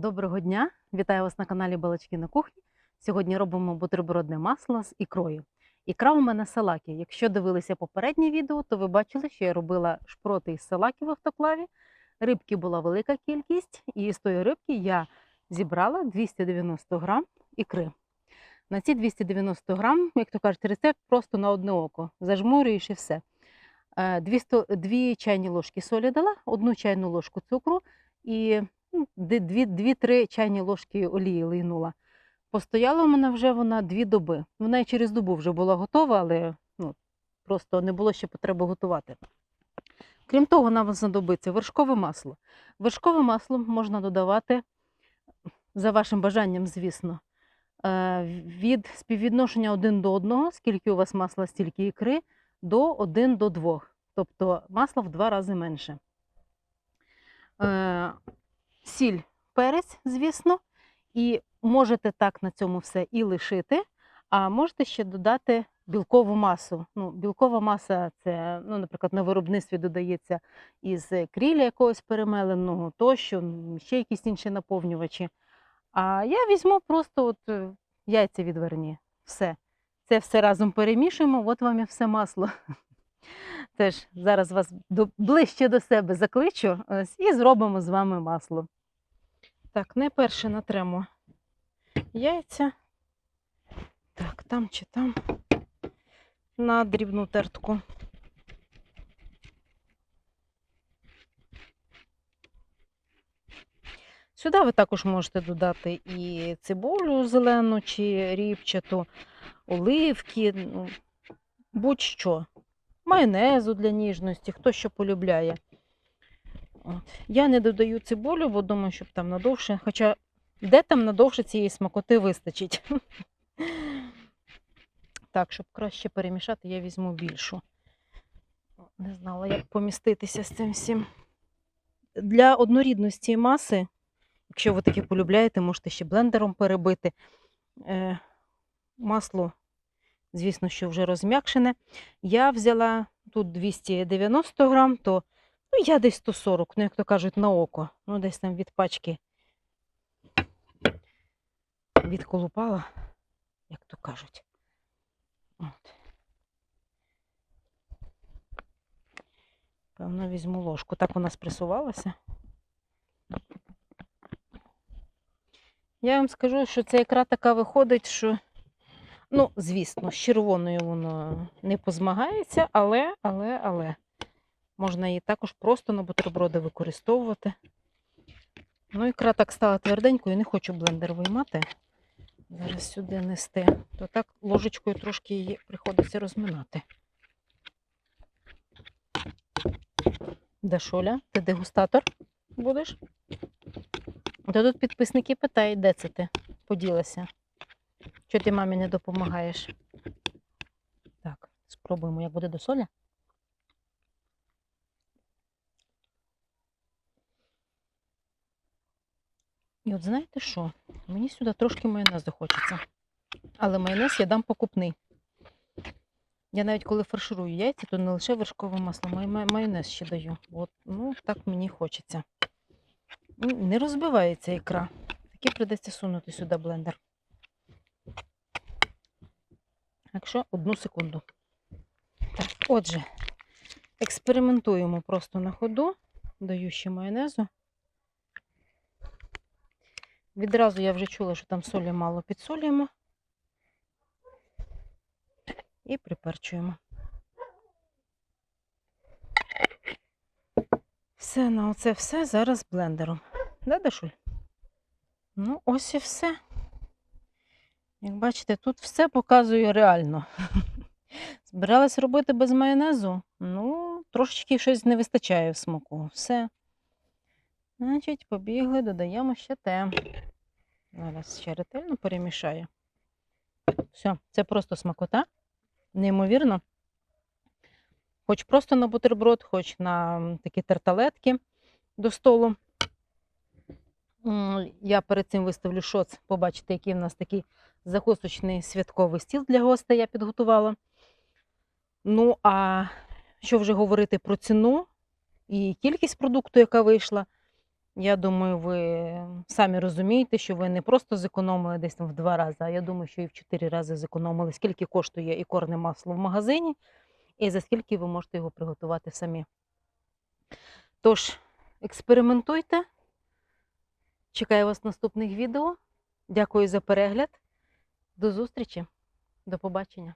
Доброго дня! Вітаю вас на каналі Балачки на кухні. Сьогодні робимо бутербродне масло з ікрою. Ікра у мене салакі. Якщо дивилися попереднє відео, то ви бачили, що я робила шпроти із салаки в автоклаві. Рибки була велика кількість, і з тої рибки я зібрала 290 грам ікри. На ці 290 грам, як то кажуть, рецепт просто на одне око. Зажмурюєш і все. Е, 200, дві чайні ложки солі дала, одну чайну ложку цукру і дві-три чайні ложки олії лийнула. Постояла у мене вже вона дві доби. Вона і через добу вже була готова, але ну, просто не було ще потреби готувати. Крім того, нам знадобиться вершкове масло. Вершкове масло можна додавати за вашим бажанням, звісно, е, від співвідношення один до одного, скільки у вас масла, стільки ікри, до 1 до 2. Тобто масло в два рази менше. Сіль, перець, звісно, і можете так на цьому все і лишити, а можете ще додати білкову масу. Ну, білкова маса це, ну, наприклад, на виробництві додається із кріля якогось перемеленого, тощо, ще якісь інші наповнювачі. А я візьму просто от е, яйця відверні. Все. Це все разом перемішуємо, от вам і все масло. Теж зараз вас ближче до себе закличу і зробимо з вами масло. Так, найперше натремо яйця. Так, там чи там на дрібну тертку. Сюди ви також можете додати і цибулю зелену чи ріпчату, оливки, ну, будь-що. Майонезу для ніжності, хто що полюбляє. Я не додаю цибулю, бо думаю, щоб там надовше. Хоча де там надовше цієї смакоти вистачить. Так, щоб краще перемішати, я візьму більшу. Не знала, як поміститися з цим всім. Для однорідності маси, якщо ви таке полюбляєте, можете ще блендером перебити. Е, масло, звісно, що вже розм'якшене. Я взяла тут 290 грам, то ну, я десь 140, ну, як то кажуть, на око. Ну, десь там від пачки відколупала, як то кажуть. От. Певно, візьму ложку. Так вона спресувалася. Я вам скажу, що ця ікра така виходить, що, ну, звісно, з червоною воно не позмагається, але, але, але можна її також просто на бутерброди використовувати. Ну, ікра так стала тверденькою, не хочу блендер виймати. Зараз сюди нести. То так ложечкою трошки її приходиться розминати. Дашоля, ти дегустатор будеш? То тут підписники питають, де це ти поділася? Чого ти мамі не допомагаєш? Так, спробуємо, як буде до соля. І от знаєте що? Мені сюди трошки майонезу хочеться. Але майонез я дам покупний. Я навіть коли фарширую яйця, то не лише вершкове масло, май- май- майонез ще даю. От, ну, так мені хочеться. Не розбивається ікра. Таки придеться сунути сюди блендер. Якщо одну секунду. Так, отже, експериментуємо просто на ходу. Даю ще майонезу. Відразу я вже чула, що там солі мало підсолюємо. І приперчуємо. Все, на оце все зараз блендером. Да, Дашуль? Ну, ось і все. Як бачите, тут все показує реально. Збиралась робити без майонезу. Ну, трошечки щось не вистачає в смаку. Все. Значить, побігли, додаємо ще те. Зараз ще ретельно перемішаю. Все, це просто смакота. Неймовірно. Хоч просто на бутерброд, хоч на такі тарталетки до столу. Я перед цим виставлю шоц, побачите, який в нас такий закусочний святковий стіл для гостей я підготувала. Ну, а що вже говорити про ціну і кількість продукту, яка вийшла, Я думаю, ви самі розумієте, що ви не просто зекономили десь там в два рази, а я думаю, що і в чотири рази зекономили, скільки коштує ікорне масло в магазині, і за скільки ви можете його приготувати самі. Тож, експериментуйте. Чекаю вас наступних відео. Дякую за перегляд. До зустрічі. До побачення.